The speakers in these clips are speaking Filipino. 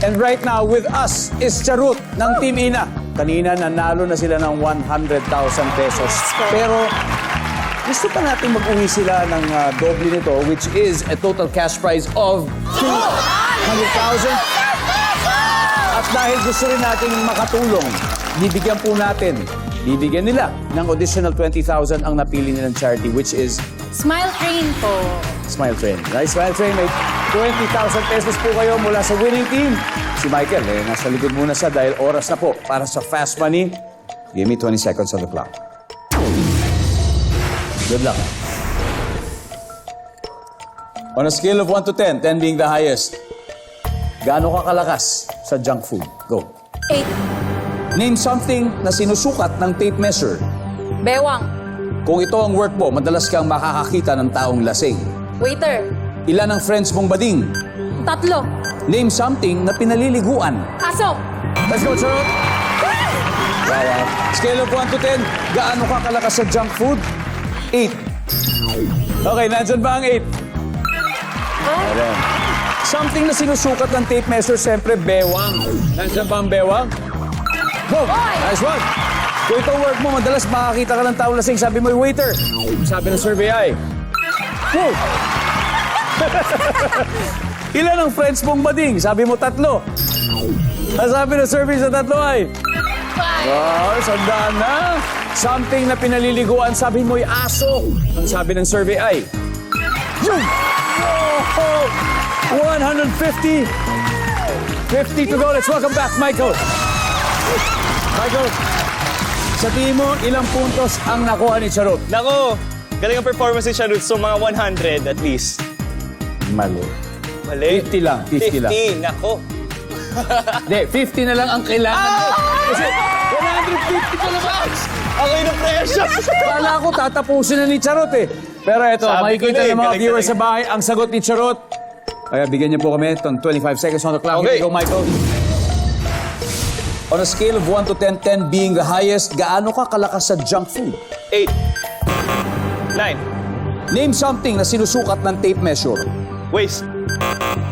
And right now, with us is Charut ng Team Ina. Kanina, nanalo na sila ng 100,000 pesos. Pero gusto pa natin mag-uwi sila ng ah, doble nito, which is a total cash prize of 200,000. At dahil gusto rin nating makatulong, bibigyan po natin, bibigyan nila ng additional 20,000 ang napili nilang charity, which is Smile Train po. Smile Train. Right, Smile Train, may 20,000 pesos po kayo mula sa winning team. Si Michael, eh, nasa likod muna siya dahil oras na po para sa Fast Money. Give me 20 seconds on the clock. Good luck. On a scale of 1 to 10, 10 being the highest, gaano ka kalakas sa junk food? Go. Eight. Name something na sinusukat ng tape measure. Bewang. Kung ito ang work mo, madalas kang makakakita ng taong lasing. Waiter. Ilan ang friends mong bading? Tatlo. Name something na pinaliliguan. Aso. Let's go, Charot! Wow, Scale of 1 to 10, gaano ka kalakas sa junk food? 8. Okay, nandyan ba ang 8? Meron. Something na sinusukat ng tape measure, siyempre, bewang. Nandyan ba ang bewang? Go! Nice one! Kung ito work mo, madalas makakita ka ng tao lasing, sabi mo, waiter. Sabi ng survey ay, Woo! Ilan ang friends mong bading? Sabi mo, tatlo. Ang sabi ng survey sa tatlo ay, Oh, sandaan na. Something na pinaliliguan, sabi mo'y aso. Ang sabi ng survey ay... Yun! Oh, 150! 50 to go. Let's welcome back, Michael. Michael, sa tingin mo, ilang puntos ang nakuha ni Charot? Nako, galing ang performance ni Charut. So, mga 100 at least. Mali. Mali. 50 lang, 50 lang. 50, nako. Hindi, 50 na lang ang kailangan mo. Kasi 150 pa naman. Ako yung pressure. Kala ko tatapusin na ni Charot eh. Pero ito, Sabi ko makikita na eh, ng mga viewers sa bahay ang sagot ni Charot. Kaya bigyan niyo po kami itong 25 seconds on the clock. Okay. Here you go, Michael. On a scale of 1 to 10, 10 being the highest, gaano ka kalakas sa junk food? 8. 9. Name something na sinusukat ng tape measure. Waist.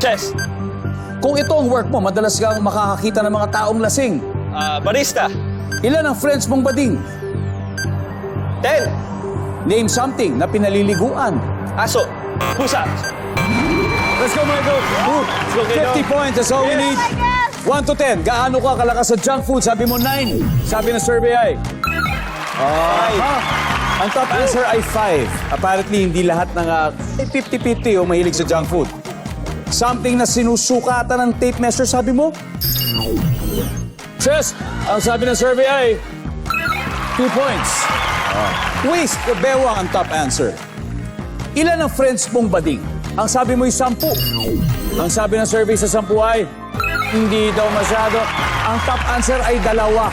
Chest. Kung ito ang work mo, madalas kang makakakita ng mga taong lasing. Ah, barista. Ilan ang friends mong bading? 10. Name something na pinaliliguan. Aso. Pusa. Let's go, Michael. Ooh, go, Kino. 50 points, that's all we Yes. need. 1 to 10, gaano ka kalakas sa junk food? Sabi mo 9. Sabi ng survey ay... Ah, ang top answer ay 5. Apparently, hindi lahat ng ah, 50-50 o mahilig sa junk food. Something na sinusukatan ng tape measure, sabi mo? Chess, ang sabi ng survey ay... 2 points. Waste o bewang ang top answer. Ilan ang friends mong bading? Ang sabi mo'y sampu. Ang sabi ng survey sa sampu ay, hindi daw masyado. Ang top answer ay dalawa.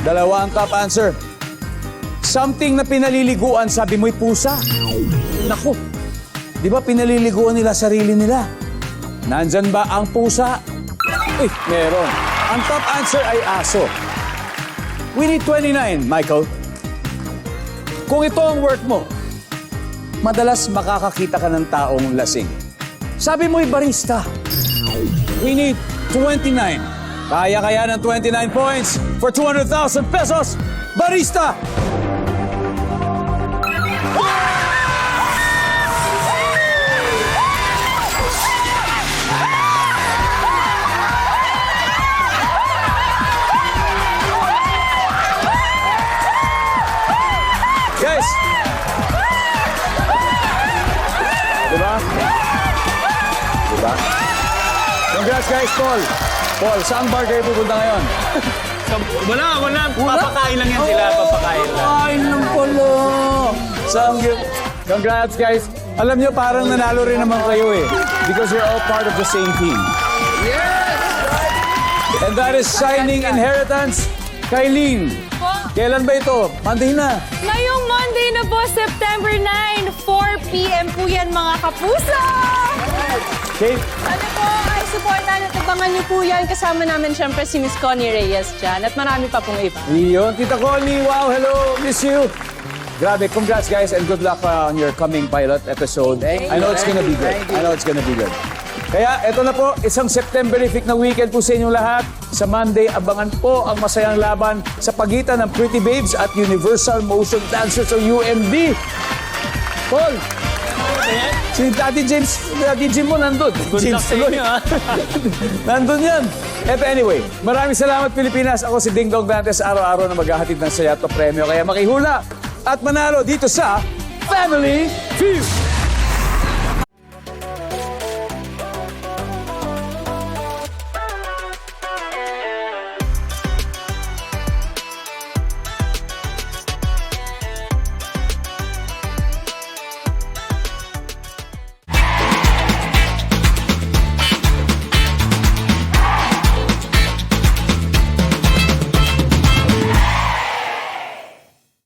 Dalawa ang top answer. Something na pinaliliguan, sabi mo'y pusa. Naku, di ba pinaliliguan nila sarili nila? Nandyan ba ang pusa? Eh, meron. Ang top answer ay aso. We need 29, Michael. Kung ito ang work mo, madalas makakakita ka ng taong lasing. Sabi mo'y barista. We need 29. Kaya kaya ng 29 points for 200,000 pesos. Barista! Guys! Diba? Diba? Congrats guys, Paul. Paul, saan bar kayo pupunta ngayon? Wala, wala. Papakain lang yan sila. Papakain lang. Papakain lang pala. Saan Congrats guys. Alam nyo, parang nanalo rin naman kayo eh. Because you're all part of the same team. Yes! And that is Shining Inheritance. Kailin, kailan ba ito? Monday na. Ngayong Monday na po, September 9, 4 p.m. po yan mga kapuso! Kate, Ano po, ay supportan at abangan niyo po yan. Kasama namin syempre si Miss Connie Reyes dyan. At marami pa pong iba. Iyon, Tita Connie, wow, hello, miss you. Grabe, congrats guys and good luck uh, on your coming pilot episode. I know it's gonna be good. I know it's gonna be good. Kaya eto na po, isang Septemberific na weekend po sa inyong lahat. Sa Monday, abangan po ang masayang laban sa pagitan ng Pretty Babes at Universal Motion Dancers o UMD. Paul, si Daddy James, Daddy Jim mo nandun. Good James luck sa tuloy. inyo, ha? nandun yan. Eto anyway, maraming salamat Pilipinas. Ako si Ding Dong Dantes, araw-araw na maghahatid ng saya at premyo. Kaya makihula at manalo dito sa Family Feud.